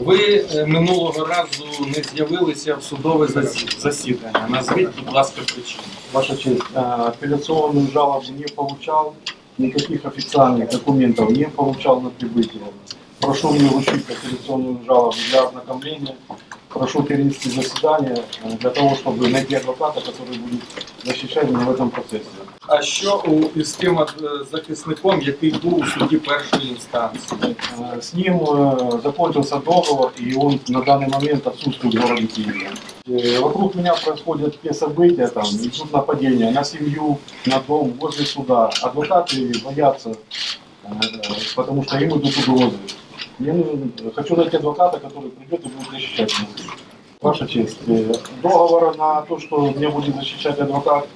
Ви е, минулого разу не з'явилися в судове засі- засідання. Назвіть, будь ласка, причину. Ваша честь, э, апелляционную жалобу не получал, никаких официальных документов не получал на прибытие. Прошу мне вручить апелляционную жалобу для ознакомления. Прошу перенести заседание э, для того, чтобы найти адвоката, который будет защищать меня в этом процессе. А що у- із тим е, захисником, який був у суді першої інстанції? Э, С ним э, закончился договор, и он на данный момент отсутствует в городе Киеве. Э, Вокруг меня происходят те события, там, идут нападения на семью, на дом, возле суда. Адвокаты боятся, э, потому что им идут угрозы. Мне нужен, хочу найти адвоката, который придет и будет защищать меня. Ваша честь, э, договор на то, что мне будет защищать адвокат,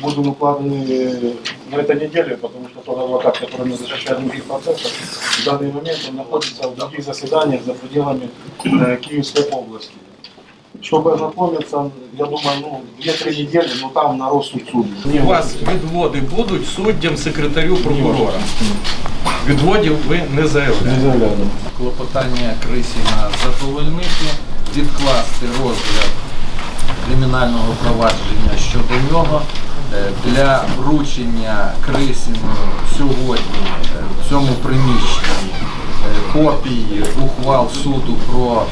будут укладены э, на этой неделе, потому что тот адвокат, который меня защищает в других процессах, в данный момент он находится в других заседаниях за пределами э, Киевской области. Чтобы ознакомиться, я думаю, ну, 2-3 недели, ну там на розсуд суду. У вас відводи будуть суддям, секретарю, прокурора? Відводів ви не Не заявляєте. клопотання Крисіна задовольнити, відкласти розгляд кримінального провадження щодо нього е, для вручення Крисіну сьогодні е, в цьому приміщенні е, копії ухвал суду про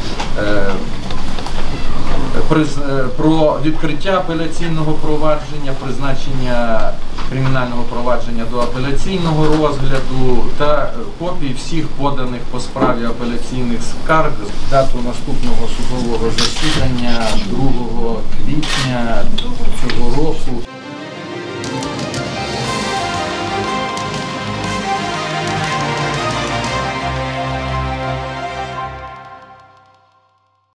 про відкриття апеляційного провадження, призначення кримінального провадження до апеляційного розгляду та е, копії всіх поданих по справі апеляційних скарг дату наступного судового засідання 2 квітня.